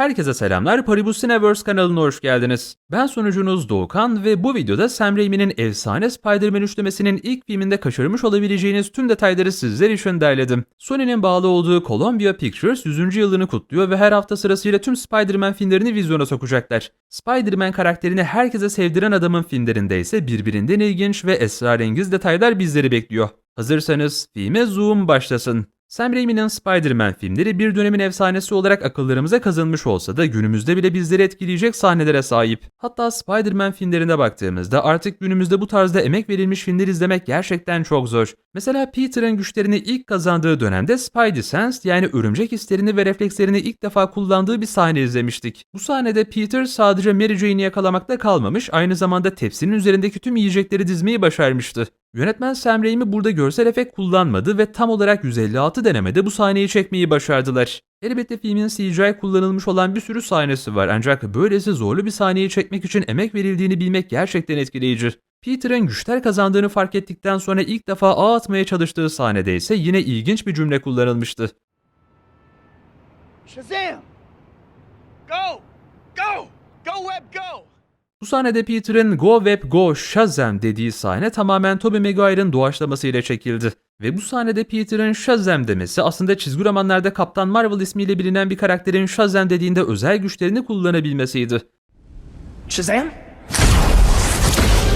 Herkese selamlar, Paribus Cineverse kanalına hoş geldiniz. Ben sunucunuz Doğukan ve bu videoda Sam Raimi'nin efsane Spider-Man üçlemesinin ilk filminde kaçırmış olabileceğiniz tüm detayları sizler için derledim. Sony'nin bağlı olduğu Columbia Pictures 100. yılını kutluyor ve her hafta sırasıyla tüm Spider-Man filmlerini vizyona sokacaklar. Spider-Man karakterini herkese sevdiren adamın filmlerinde ise birbirinden ilginç ve esrarengiz detaylar bizleri bekliyor. Hazırsanız filme zoom başlasın. Sam Raimi'nin Spider-Man filmleri bir dönemin efsanesi olarak akıllarımıza kazınmış olsa da günümüzde bile bizleri etkileyecek sahnelere sahip. Hatta Spider-Man filmlerine baktığımızda artık günümüzde bu tarzda emek verilmiş filmler izlemek gerçekten çok zor. Mesela Peter'ın güçlerini ilk kazandığı dönemde Spidey Sense yani örümcek hislerini ve reflekslerini ilk defa kullandığı bir sahne izlemiştik. Bu sahnede Peter sadece Mary Jane'i yakalamakta kalmamış aynı zamanda tepsinin üzerindeki tüm yiyecekleri dizmeyi başarmıştı. Yönetmen Sam Raimi burada görsel efekt kullanmadı ve tam olarak 156 denemede bu sahneyi çekmeyi başardılar. Elbette filmin CGI kullanılmış olan bir sürü sahnesi var ancak böylesi zorlu bir sahneyi çekmek için emek verildiğini bilmek gerçekten etkileyici. Peter'ın güçler kazandığını fark ettikten sonra ilk defa ağ atmaya çalıştığı sahnede ise yine ilginç bir cümle kullanılmıştı. Shazam! Go! Go! Go, Web, go! Bu sahnede Peter'ın Go Web Go Shazam dediği sahne tamamen Tobey Maguire'ın doğaçlamasıyla çekildi. Ve bu sahnede Peter'ın Shazam demesi aslında çizgi romanlarda Kaptan Marvel ismiyle bilinen bir karakterin Shazam dediğinde özel güçlerini kullanabilmesiydi. Shazam?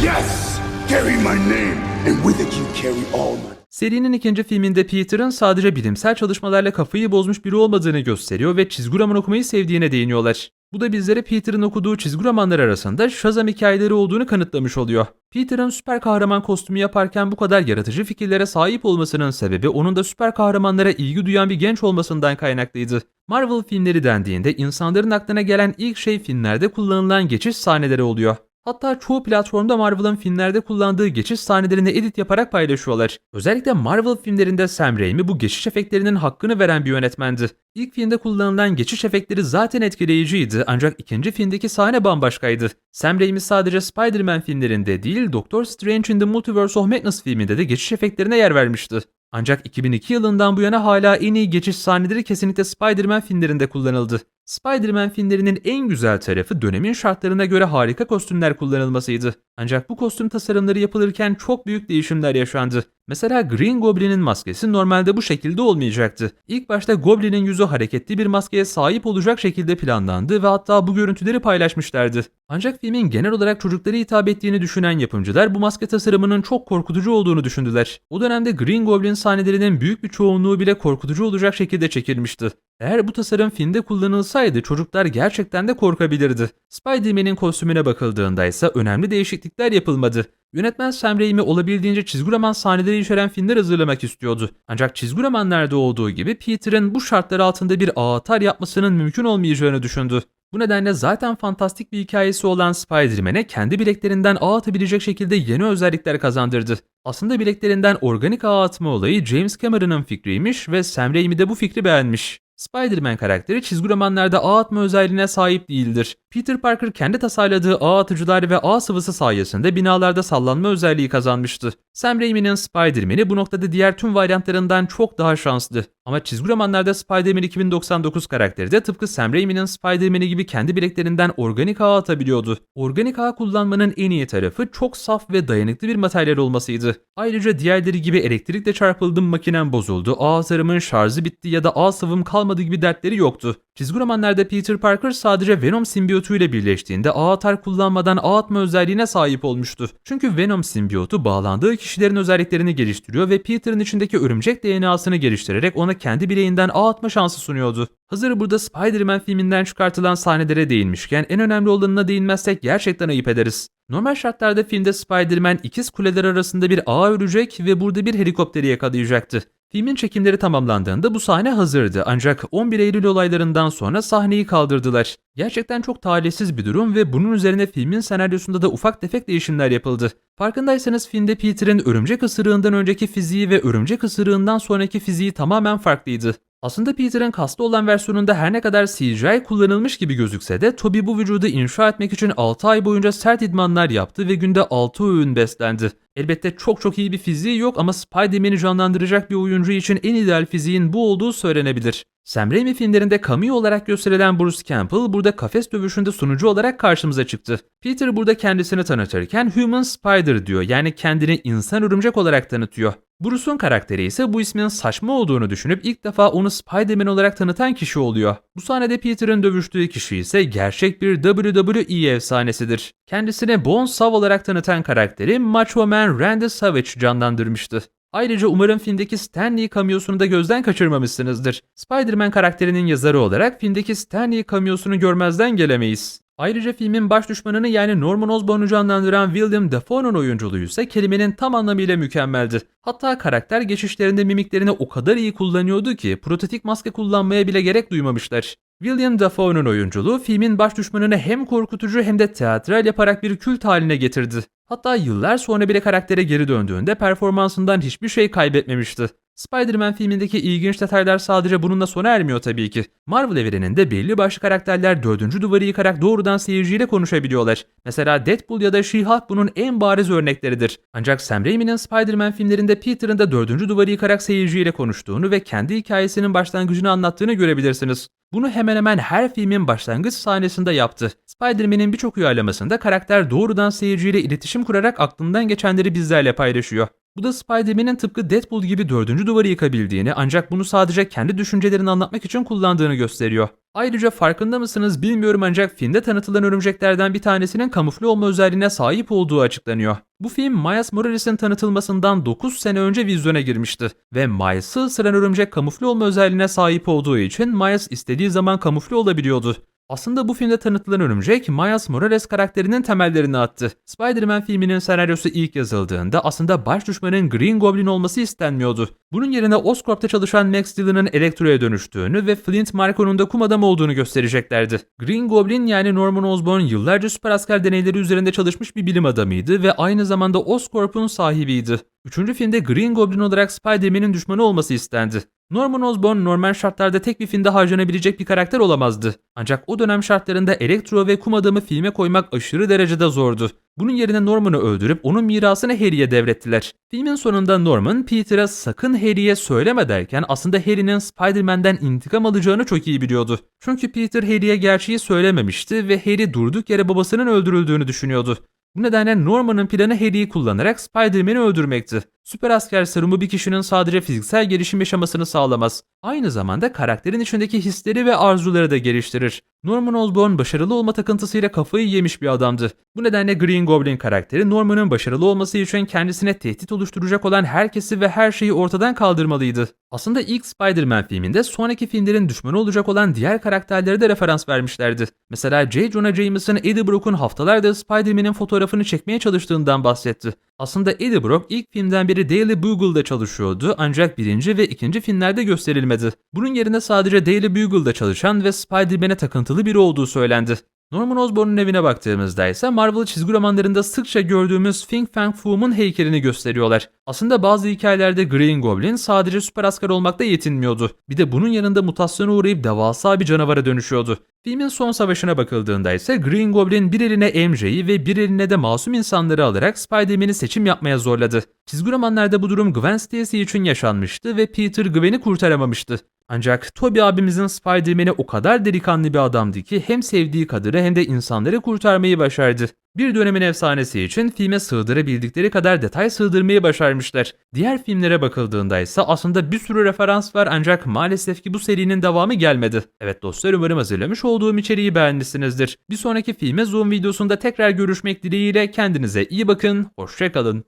Yes! Carry my name, and with it you carry all my. Serinin ikinci filminde Peter'ın sadece bilimsel çalışmalarla kafayı bozmuş biri olmadığını gösteriyor ve çizgi roman okumayı sevdiğine değiniyorlar. Bu da bizlere Peter'ın okuduğu çizgi romanlar arasında Shazam hikayeleri olduğunu kanıtlamış oluyor. Peter'ın süper kahraman kostümü yaparken bu kadar yaratıcı fikirlere sahip olmasının sebebi onun da süper kahramanlara ilgi duyan bir genç olmasından kaynaklıydı. Marvel filmleri dendiğinde insanların aklına gelen ilk şey filmlerde kullanılan geçiş sahneleri oluyor. Hatta çoğu platformda Marvel'ın filmlerde kullandığı geçiş sahnelerini edit yaparak paylaşıyorlar. Özellikle Marvel filmlerinde Sam Raimi bu geçiş efektlerinin hakkını veren bir yönetmendi. İlk filmde kullanılan geçiş efektleri zaten etkileyiciydi ancak ikinci filmdeki sahne bambaşkaydı. Sam Raimi sadece Spider-Man filmlerinde değil Doctor Strange in the Multiverse of Madness filminde de geçiş efektlerine yer vermişti. Ancak 2002 yılından bu yana hala en iyi geçiş sahneleri kesinlikle Spider-Man filmlerinde kullanıldı. Spider-Man filmlerinin en güzel tarafı dönemin şartlarına göre harika kostümler kullanılmasıydı. Ancak bu kostüm tasarımları yapılırken çok büyük değişimler yaşandı. Mesela Green Goblin'in maskesi normalde bu şekilde olmayacaktı. İlk başta Goblin'in yüzü hareketli bir maskeye sahip olacak şekilde planlandı ve hatta bu görüntüleri paylaşmışlardı. Ancak filmin genel olarak çocuklara hitap ettiğini düşünen yapımcılar bu maske tasarımının çok korkutucu olduğunu düşündüler. O dönemde Green Goblin sahnelerinin büyük bir çoğunluğu bile korkutucu olacak şekilde çekilmişti. Eğer bu tasarım filmde kullanılsaydı çocuklar gerçekten de korkabilirdi. Spider-Man'in kostümüne bakıldığında ise önemli değişiklikler yapılmadı. Yönetmen Sam Raimi olabildiğince çizgi roman sahneleri içeren filmler hazırlamak istiyordu. Ancak çizgi romanlarda olduğu gibi Peter'ın bu şartlar altında bir avatar yapmasının mümkün olmayacağını düşündü. Bu nedenle zaten fantastik bir hikayesi olan Spider-Man'e kendi bileklerinden ağ atabilecek şekilde yeni özellikler kazandırdı. Aslında bileklerinden organik ağ atma olayı James Cameron'ın fikriymiş ve Sam Raimi de bu fikri beğenmiş. Spider-Man karakteri çizgi romanlarda ağ atma özelliğine sahip değildir. Peter Parker kendi tasarladığı ağ atıcılar ve ağ sıvısı sayesinde binalarda sallanma özelliği kazanmıştı. Sam Raimi'nin Spider-Man'i bu noktada diğer tüm varyantlarından çok daha şanslı. Ama çizgi romanlarda Spider-Man 2099 karakteri de tıpkı Sam Raimi'nin Spider-Man'i gibi kendi bileklerinden organik ağ atabiliyordu. Organik ağ kullanmanın en iyi tarafı çok saf ve dayanıklı bir materyal olmasıydı. Ayrıca diğerleri gibi elektrikle çarpıldım makinem bozuldu, ağ atarımın şarjı bitti ya da ağ sıvım kalmadı gibi dertleri yoktu. Çizgi romanlarda Peter Parker sadece Venom simbiyotu ile birleştiğinde ağ atar kullanmadan ağ atma özelliğine sahip olmuştu. Çünkü Venom simbiyotu bağlandığı kişilerin özelliklerini geliştiriyor ve Peter'ın içindeki örümcek DNA'sını geliştirerek ona kendi bileğinden ağ atma şansı sunuyordu. Hazır burada Spider-Man filminden çıkartılan sahnelere değinmişken en önemli olanına değinmezsek gerçekten ayıp ederiz. Normal şartlarda filmde Spider-Man ikiz kuleler arasında bir ağ örecek ve burada bir helikopteri yakalayacaktı. Filmin çekimleri tamamlandığında bu sahne hazırdı ancak 11 Eylül olaylarından sonra sahneyi kaldırdılar. Gerçekten çok talihsiz bir durum ve bunun üzerine filmin senaryosunda da ufak tefek değişimler yapıldı. Farkındaysanız filmde Peter'in örümcek ısırığından önceki fiziği ve örümcek ısırığından sonraki fiziği tamamen farklıydı. Aslında Peter'ın kaslı olan versiyonunda her ne kadar CGI kullanılmış gibi gözükse de Toby bu vücudu inşa etmek için 6 ay boyunca sert idmanlar yaptı ve günde 6 öğün beslendi. Elbette çok çok iyi bir fiziği yok ama Spider-Man'i canlandıracak bir oyuncu için en ideal fiziğin bu olduğu söylenebilir. Sam Raimi filmlerinde cameo olarak gösterilen Bruce Campbell burada kafes dövüşünde sunucu olarak karşımıza çıktı. Peter burada kendisini tanıtırken Human Spider diyor yani kendini insan örümcek olarak tanıtıyor. Bruce'un karakteri ise bu ismin saçma olduğunu düşünüp ilk defa onu Spider-Man olarak tanıtan kişi oluyor. Bu sahnede Peter'ın dövüştüğü kişi ise gerçek bir WWE efsanesidir. Kendisine Bone Sav olarak tanıtan karakteri Macho Man Randy Savage canlandırmıştı. Ayrıca umarım filmdeki Stanley cameosunu da gözden kaçırmamışsınızdır. Spider-Man karakterinin yazarı olarak filmdeki Stanley cameosunu görmezden gelemeyiz. Ayrıca filmin baş düşmanını yani Norman Osborn'u canlandıran William Dafoe'nun oyunculuğu ise kelimenin tam anlamıyla mükemmeldi. Hatta karakter geçişlerinde mimiklerini o kadar iyi kullanıyordu ki prototip maske kullanmaya bile gerek duymamışlar. William Dafoe'nun oyunculuğu filmin baş düşmanını hem korkutucu hem de teatral yaparak bir kült haline getirdi. Hatta yıllar sonra bile karaktere geri döndüğünde performansından hiçbir şey kaybetmemişti. Spider-Man filmindeki ilginç detaylar sadece bununla sona ermiyor tabii ki. Marvel evreninde belli başlı karakterler dördüncü duvarı yıkarak doğrudan seyirciyle konuşabiliyorlar. Mesela Deadpool ya da She-Hulk bunun en bariz örnekleridir. Ancak Sam Raimi'nin Spider-Man filmlerinde Peter'ın da dördüncü duvarı yıkarak seyirciyle konuştuğunu ve kendi hikayesinin başlangıcını anlattığını görebilirsiniz. Bunu hemen hemen her filmin başlangıç sahnesinde yaptı. Spider-Man'in birçok uyarlamasında karakter doğrudan seyirciyle iletişim kurarak aklından geçenleri bizlerle paylaşıyor. Bu da Spider-Man'in tıpkı Deadpool gibi dördüncü duvarı yıkabildiğini ancak bunu sadece kendi düşüncelerini anlatmak için kullandığını gösteriyor. Ayrıca farkında mısınız bilmiyorum ancak filmde tanıtılan örümceklerden bir tanesinin kamufle olma özelliğine sahip olduğu açıklanıyor. Bu film Miles Morales'in tanıtılmasından 9 sene önce vizyona girmişti ve Miles'ı ısıran örümcek kamufle olma özelliğine sahip olduğu için Miles istediği zaman kamufle olabiliyordu. Aslında bu filmde tanıtılan örümcek Miles Morales karakterinin temellerini attı. Spider-Man filminin senaryosu ilk yazıldığında aslında baş düşmanın Green Goblin olması istenmiyordu. Bunun yerine Oscorp'ta çalışan Max Dillon'ın Elektro'ya dönüştüğünü ve Flint Marco'nun da kum adam olduğunu göstereceklerdi. Green Goblin yani Norman Osborn yıllarca süper asker deneyleri üzerinde çalışmış bir bilim adamıydı ve aynı zamanda Oscorp'un sahibiydi. Üçüncü filmde Green Goblin olarak Spider-Man'in düşmanı olması istendi. Norman Osborn normal şartlarda tek bir filmde harcanabilecek bir karakter olamazdı. Ancak o dönem şartlarında Elektro ve Kum Adam'ı filme koymak aşırı derecede zordu. Bunun yerine Norman'ı öldürüp onun mirasını Harry'e devrettiler. Filmin sonunda Norman, Peter'a sakın Harry'e söyleme derken aslında Harry'nin Spider-Man'den intikam alacağını çok iyi biliyordu. Çünkü Peter Harry'e gerçeği söylememişti ve Harry durduk yere babasının öldürüldüğünü düşünüyordu. Bu nedenle Norman'ın planı Harry'i kullanarak Spider-Man'i öldürmekti. Süper asker serumu bir kişinin sadece fiziksel gelişim yaşamasını sağlamaz. Aynı zamanda karakterin içindeki hisleri ve arzuları da geliştirir. Norman Osborn başarılı olma takıntısıyla kafayı yemiş bir adamdı. Bu nedenle Green Goblin karakteri Norman'ın başarılı olması için kendisine tehdit oluşturacak olan herkesi ve her şeyi ortadan kaldırmalıydı. Aslında ilk Spider-Man filminde sonraki filmlerin düşmanı olacak olan diğer karakterlere de referans vermişlerdi. Mesela J. Jonah Jameson Eddie Brock'un haftalardır Spider-Man'in fotoğrafını çekmeye çalıştığından bahsetti. Aslında Eddie Brock ilk filmden beri Daily Bugle'da çalışıyordu ancak birinci ve ikinci filmlerde gösterilmedi. Bunun yerine sadece Daily Bugle'da çalışan ve Spider-Man'e takıntılı biri olduğu söylendi. Norman Osborn'un evine baktığımızda ise Marvel çizgi romanlarında sıkça gördüğümüz Fing Fang Foom'un heykelini gösteriyorlar. Aslında bazı hikayelerde Green Goblin sadece süper asker olmakta yetinmiyordu. Bir de bunun yanında mutasyona uğrayıp devasa bir canavara dönüşüyordu. Filmin son savaşına bakıldığında ise Green Goblin bir eline MJ'yi ve bir eline de masum insanları alarak Spider-Man'i seçim yapmaya zorladı. Çizgi romanlarda bu durum Gwen Stacy için yaşanmıştı ve Peter Gwen'i kurtaramamıştı. Ancak Toby abimizin Spider-Man'i o kadar delikanlı bir adamdı ki hem sevdiği kadını hem de insanları kurtarmayı başardı. Bir dönemin efsanesi için filme sığdırabildikleri kadar detay sığdırmayı başarmışlar. Diğer filmlere bakıldığında ise aslında bir sürü referans var ancak maalesef ki bu serinin devamı gelmedi. Evet dostlar umarım hazırlamış olduğum içeriği beğenmişsinizdir. Bir sonraki filme zoom videosunda tekrar görüşmek dileğiyle kendinize iyi bakın, hoşçakalın.